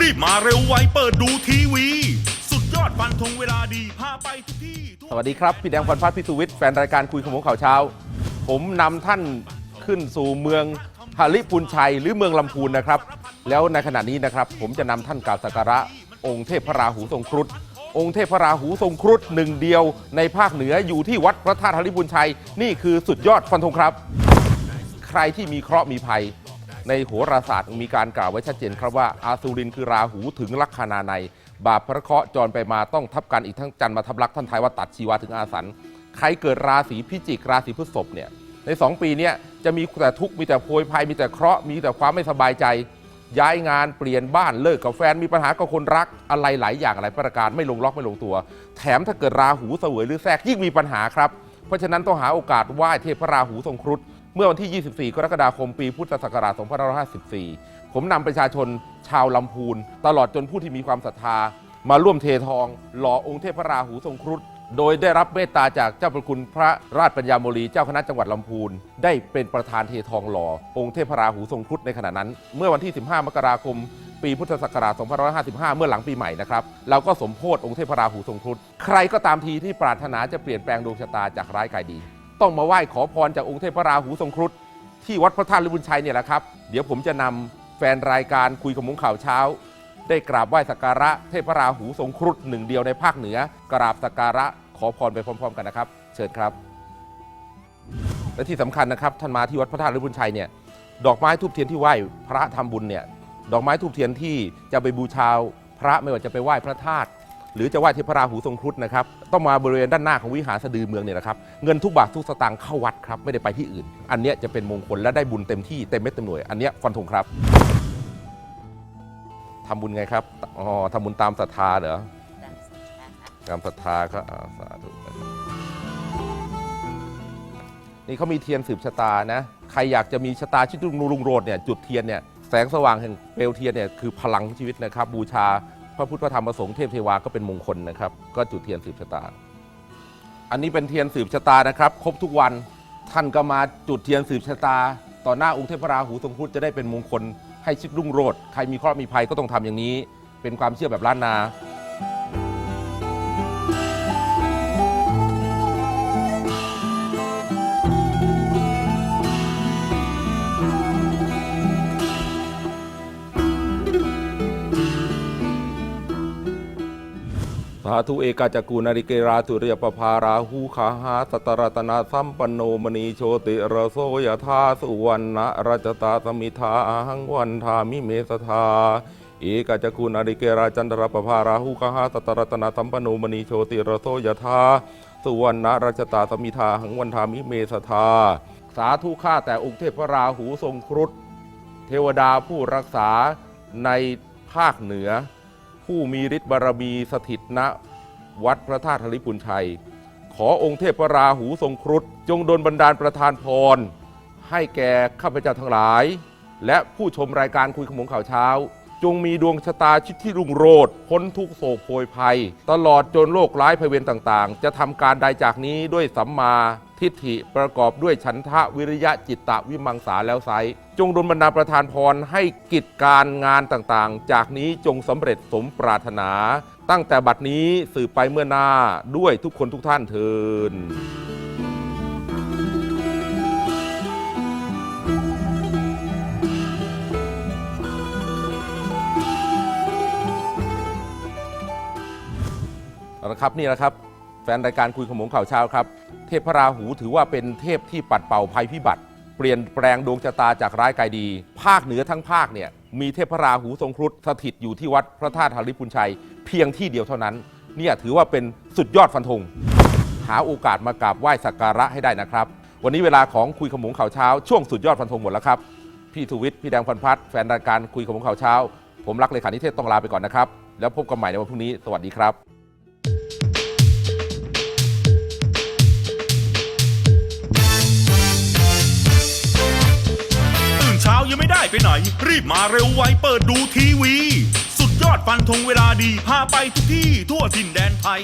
รีบมาเร็วไวเปิดดูทีวี สุดยอดฟันธงเวลาดีพาไปทุกที่สวัสดีครับ พี่แดงพรพัฒน์พิสุวิทย์แฟนรายการคุยขโมงข่าวเช้า ผมนำท่านขึ้นสู่เมืองหาริพุนชัยหรือเมืองลำพูนนะครับ แล้วในขณะนี้นะครับ ผมจะนำท่านกราบสักการะ องค์เทพพระราหูทรงครุฑองค์เทพพระราหูทรงครุฑหนึ่งเดียวในภาคเหนืออยู่ที่วัดพระธาตุหาริพุนชัย นี่คือสุดยอดฟันธงครับ ใครที่มีเคราะห์มีภัย ในโหราศาสตร์มีการกล่าวไว้ชัดเจนครับว่าอาซูรินคือราหูถึงลัคนาใน บาปพระเคราะห์จรไปมาต้องทับกันอีกทั้งจันทร์มาทับลักท่านทายว่าตัดชีวาถึงอาสันใครเกิดราศีพิจิกราศีพฤษภเนี่ยใน 2 ปีนี้จะมีแต่ทุกข์มีแต่โพยภัยมีแต่เคราะห์มีแต่ความไม่สบายใจ ย้ายงานเปลี่ยนบ้านเลิกกับแฟนมีปัญหากับคนรักอะไรหลายอย่างหลายประการไม่ลงล็อกไม่ลงตัว แถมถ้าเกิดราหูเสวยหรือแทรกยิ่งมีปัญหาครับเพราะฉะนั้นต้องหาโอกาสไหว้เทพพระราหูทรงครุฑ เมื่อวันที่ 24 กรกฎาคมปีพุทธศักราช 2554 ผมนำประชาชนชาวลำพูน ตลอดจนผู้ที่มีความศรัทธา มาร่วมเททอง หล่อองค์เทพราหูทรงครุฑโดยได้รับเมตตาจากเจ้าประคุณพระราชปัญญาโมลีเจ้าคณะจังหวัดลำพูน ได้เป็นประธานเททองหล่อ องค์เทพระราหูทรงครุฑในขณะนั้น เมื่อวันที่ 15 มกราคม ปีพุทธศักราช 2555 เมื่อหลังปีใหม่นะครับเราก็สมโพธิองค์เทพราหูทรงครุฑใครก็ตามทีที่ปรารถนาจะเปลี่ยนแปลงดวงชะตาจากร้ายกลายดี ต้องมาไหว้ขอพรจากองค์เทพราหูทรงครุฑที่วัดพระธาตุลิบุญชัยเนี่ยแหละครับ เดี๋ยวผมจะนำแฟนรายการคุยกับมุงข่าวเช้า ได้กราบไหว้สักการะเทพราหูทรงครุฑหนึ่งเดียวในภาคเหนือกราบสักการะขอพรไปพร้อม ๆ กันนะครับ เชิญครับ และที่สำคัญนะครับท่านมาที่วัดพระธาตุลิบุญชัยเนี่ยดอกไม้ทูบเทียนที่ไหว้พระทำบุญเนี่ยดอกไม้ทูบเทียนที่จะไปบูชาพระไม่ว่าจะไปไหว้พระธาตุ หรือจะไหว้เทพราหูทรงครุฑนะครับต้องมาบริเวณด้านหน้าของวิหารสะดือเมืองเนี่ยนะครับเงินทุกบาททุกสตางค์เข้าวัดครับไม่ได้ไปที่อื่น อันเนี้ยจะเป็นมงคลและได้บุญเต็มที่เต็มเม็ดเต็มหน่วย อันเนี้ยฟันธงครับทำบุญไงครับอ๋อทำบุญตามศรัทธาเหรอตามศรัทธาก็อ่าสาธุนะครับนี่เขามีเทียนสืบชะตานะใครอยากจะมีชะตาชีวิตรุ่งรุ่งโรจน์เนี่ยจุดเทียนเนี่ยแสงสว่างแห่งเปลวเทียนเนี่ยคือพลังชีวิตนะครับบูชา พระพุทธพระธรรมพระสงฆ์เทพเทวาก็เป็นมงคลนะครับ ก็จุดเทียนสืบชะตา อันนี้เป็นเทียนสืบชะตานะครับครบทุกวันท่านก็มาจุดเทียนสืบชะตา ต่อหน้าองค์เทพราหูทรงพุทธจะได้เป็นมงคลให้ชีวิตรุ่งโรจน์ใครมีเคราะห์มีภัยก็ต้องทำอย่างนี้ เป็นความเชื่อแบบล้านนาาธุเอกาจกูนาริเกราตุเรียปภาราหูขาหาสตรัตนาสัมปันโนมณีโชติระโสยธาสุวรรณรัจตาสมิทาหังวันทามิเมสทาเอกาจกูนาริเกราจันทรปภาราหูขาหาสตรัตนาสัมปันโนมณีโชติระโสยธาสุวรรณรัจตาสมิทาหังวันทามิเมสทาสาธุข้าแต่องค์เทพราหูทรงครุฑเทวดาผู้รักษาในภาคเหนือ ผู้มีฤทธิ์บารมีสถิตณวัดพระธาตุธริพุนชัย ขอองค์เทพพระราหูทรงครุฑจงดลบันดาลประทานพร ให้แก่ข้าพเจ้าทั้งหลาย และผู้ชมรายการคุยขมงข่าวเช้า จงมีดวงชะตาชิดที่รุ่งโรจน์พ้นทุกโศกโพยภัย ตลอดจนโรคร้ายภัยเวรต่างๆ จะทำการใดจากนี้ด้วยสัมมาทิฏฐิประกอบด้วยฉันทะวิริยะจิตตะวิมังสาแล้วไซจงดลบรรดาประทานพรให้กิจการงานต่างๆ จากนี้จงสำเร็จสมปรารถนา ตั้งแต่บัดนี้สืบไปเมื่อหน้าด้วยทุกคนทุกท่านเทิน ครับนี่แหละครับ แฟนรายการคุยขมงข่าวเช้าครับ เทพพระราหูถือว่าเป็นเทพที่ปัดเป่าภัยพิบัติ เปลี่ยนแปลงดวงชะตาจากร้ายกลายดี ภาคเหนือทั้งภาคเนี่ยมีเทพพระราหูทรงครุฑสถิตอยู่ที่วัดพระธาตุหาริพุนชัย เพียงที่เดียวเท่านั้น เนี่ยถือว่าเป็นสุดยอดฟันธงหาโอกาสมากราบไหว้สักการะให้ได้นะครับ วันนี้เวลาของคุยขมงข่าวเช้า ช่วงสุดยอดฟันธงหมดแล้วครับพี่ทวิทย์พี่แดงพันพัฒน์แฟนรายการคุยขมงข่าวเช้า ผมรักเลขานิเทศต้องลาไปก่อนนะครับ แล้วพบกันใหม่ในวันพรุ่งนี้ สวัสดีครับ เช้ายังไม่ได้ไปไหน รีบมาเร็วไวเปิดดูทีวี สุดยอดฟันธงเวลาดี พาไปทุกที่ทั่วถิ่นแดนไทย